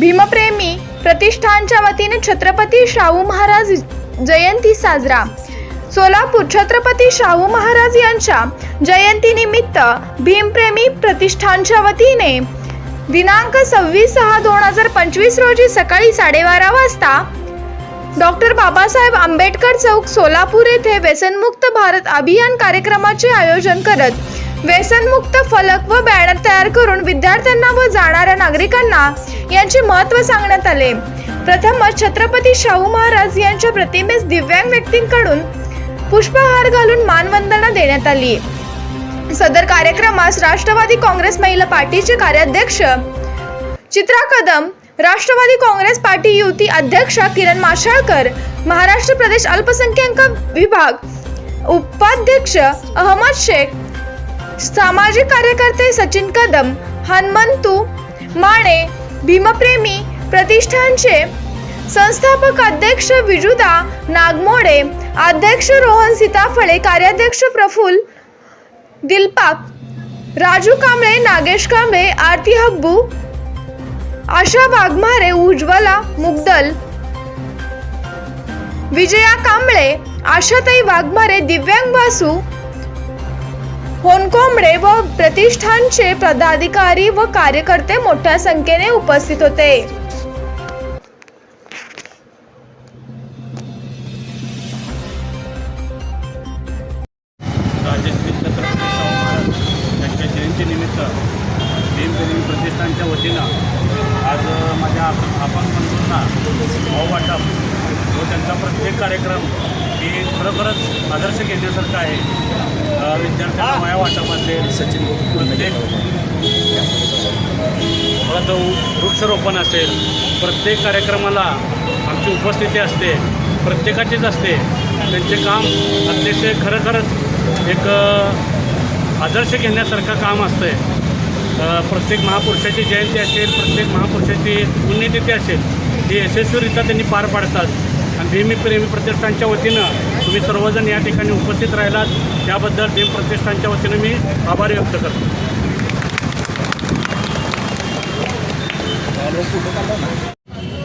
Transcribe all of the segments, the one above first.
भीमप्रेमी प्रतिष्ठानच्या वतीने छत्रपती शाहू महाराज जयंती साजरा. सोलापूर छत्रपती शाहू महाराज यांच्या जयंतीनिमित्त भीमप्रेमी प्रतिष्ठानच्या वतीने दिनांक सव्वीस सहा दोन हजार पंचवीस रोजी सकाळी साडेबारा वाजता डॉक्टर बाबासाहेब आंबेडकर चौक सोलापूर येथे व्यसनमुक्त भारत अभियान कार्यक्रमाचे आयोजन करत व्यसनमुक्त फलक व बॅनर तयार करून विद्यार्थ्यांना व जाणाऱ्या नागरिकांना यांचे महत्त्व सांगण्यात आले. प्रथमच छत्रपती शाहू महाराज यांच्या प्रतिमेस दिव्यांग व्यक्तींकडून पुष्पहार घालून मानवंदना देण्यात आली. सदर कार्यक्रमास राष्ट्रवादी काँग्रेस महिला पार्टीचे कार्याध्यक्ष चित्रा कदम राष्ट्रवादी काँग्रेस पार्टी युती अध्यक्षा किरण माशाळकर महाराष्ट्र प्रदेश अल्पसंख्याक विभाग उपाध्यक्ष अहमद शेख सामाजिक कार्यकर्ते सचिन कदम हनुमंतू माने भीमप्रेमी प्रतिष्ठानचे संस्थापक अध्यक्ष विजुदा नागमोडे अध्यक्ष रोहन सीताफळे कार्याध्यक्ष प्रफुल दिलपाक राजू कांबळे नागेश कांबळे आरती हब्बू आशा वाघमारे उज्ज्वला मुग्दल विजया कांबळे आशाताई वाघमारे दिव्यांग वासू होनकोंबडे व प्रतिष्ठानचे पदाधिकारी व कार्यकर्ते मोठ्या संख्येने उपस्थित होते. प्रतिष्ठानच्या वतीनं आज माझ्या आपण बंधूंना भाव वाटप व त्यांचा प्रत्येक कार्यक्रम ही खरोखरच आदर्श घेण्यासारखा आहे. विद्यार्थ्यांना माया वाटप असेल सचिन प्रत्येक परत वृक्षारोपण असेल प्रत्येक कार्यक्रमाला आमची उपस्थिती असते प्रत्येकाचीच असते. त्यांचे काम अतिशय खरं खरंच एक आदर्श घेण्यासारखं काम असतं आहे प्रत्येक महापुरुषाची जयंती असेल प्रत्येक महापुरुषाची पुण्यतिथी असेल ही यशस्वीरित्या त्यांनी पार पाडतात. भीमप्रेमी भीमी प्रेमी प्रतिष्ठानच्या वतीनं तुम्ही सर्वजण या ठिकाणी उपस्थित राहिलात. त्याबद्दल भीम प्रतिष्ठानच्या वतीनं मी आभार व्यक्त करतो.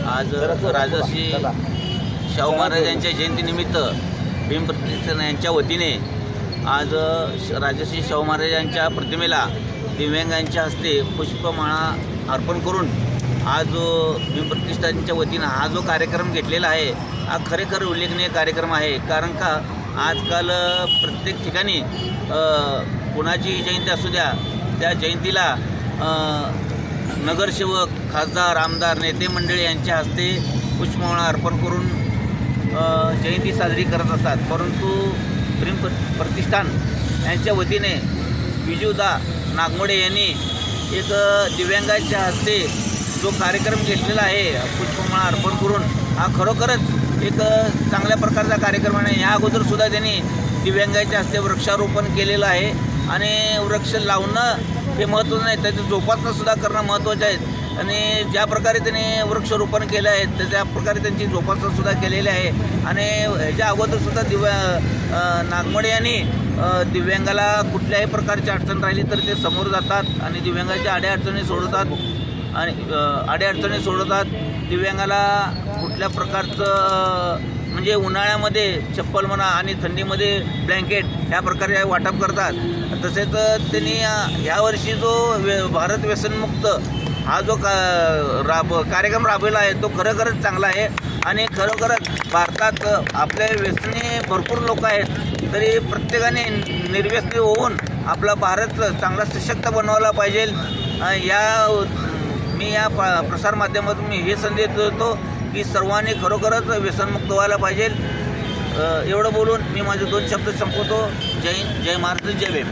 आज राजर्षी शाहू महाराज यांच्या जयंतीनिमित्त भीम प्रतिष्ठान यांच्या वतीने आज श- राजर्षी शाहू महाराज यांच्या प्रतिमेला दिव्यांगांच्या हस्ते पुष्पमाळा अर्पण करून आज जो भीम प्रतिष्ठानच्या वतीनं हा जो कार्यक्रम घेतलेला आहे हा खरेखर उल्लेखनीय कार्यक्रम आहे. कारण का आजकाल प्रत्येक ठिकाणी कुणाची जयंती असू द्या त्या जयंतीला नगरसेवक खासदार आमदार नेते मंडळी यांच्या हस्ते पुष्पमाळा अर्पण करून जयंती साजरी करत असतात. परंतु प्रेम प्रतिष्ठान यांच्या वतीने विजूदा नागमोडे यांनी एक दिव्यांगाच्या हस्ते जो कार्यक्रम घेतलेला आहे पुष्पमाळा अर्पण करून हा खरोखरच एक चांगल्या प्रकारचा कार्यक्रम आहे. या अगोदरसुद्धा त्यांनी दिव्यांगाच्या हस्ते वृक्षारोपण केलेलं आहे. आणि वृक्ष लावणं हे महत्त्वाचं नाही त्याचं जोपासनंसुद्धा करणं महत्त्वाचं आहे. आणि ज्या प्रकारे त्यांनी वृक्षारोपण केलं आहे तर त्या प्रकारे त्यांची जोपासनासुद्धा केलेली आहे. आणि ह्याच्या अगोदरसुद्धा दिव्या नागमडे यांनी दिव्यांगाला कुठल्याही प्रकारची अडचण राहिली तर ते समोर जातात आणि दिव्यांगाच्या अडीअडचणी सोडवतात. आणि अडीअडचणी सोडवतात. दिव्यांगाला कुठल्या प्रकारचं म्हणजे उन्हाळ्यामध्ये चप्पल म्हणा आणि थंडीमध्ये ब्लँकेट ह्या प्रकारे वाटप करतात. तसेच त्यांनी ह्यावर्षी जो व्य भारत व्यसनमुक्त हा जो का राब कार्यक्रम राबवला आहे तो खरोखरच चांगला आहे. आणि खरोखरच भारतात आपल्या व्यसनी भरपूर लोक आहेत. तरी प्रत्येकाने निर्व्यसनी होऊन आपला भारत चांगला सशक्त बनवायला पाहिजे. या मी या प प्रसारमाध्यमातून मी हे संदेश देतो की सर्वांनी खरोखरच व्यसनमुक्त व्हायला पाहिजे. एवढं बोलून मी माझे दोन शब्द संपवतो. जय हिंद जय महाराष्ट्र जय भीम.